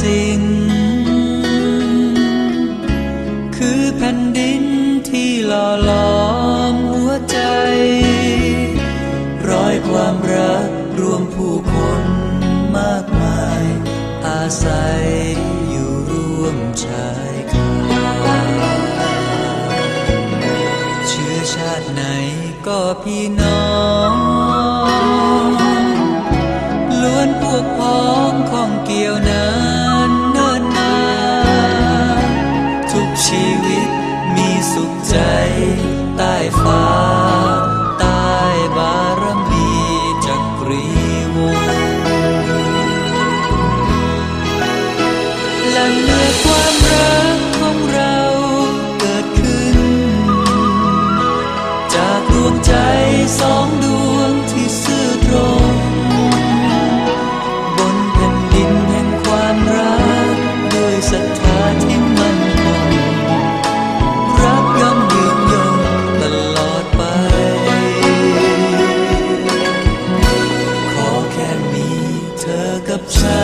สิ่ง คือแผ่นดินที่หล่อหลอมหัวใจรอยความรักรวมผู้คนมากมาย อาศัยอยู่ร่วมชายคาเชื้อชาติไหนก็พี่น้อง เธอกับฉัน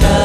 อ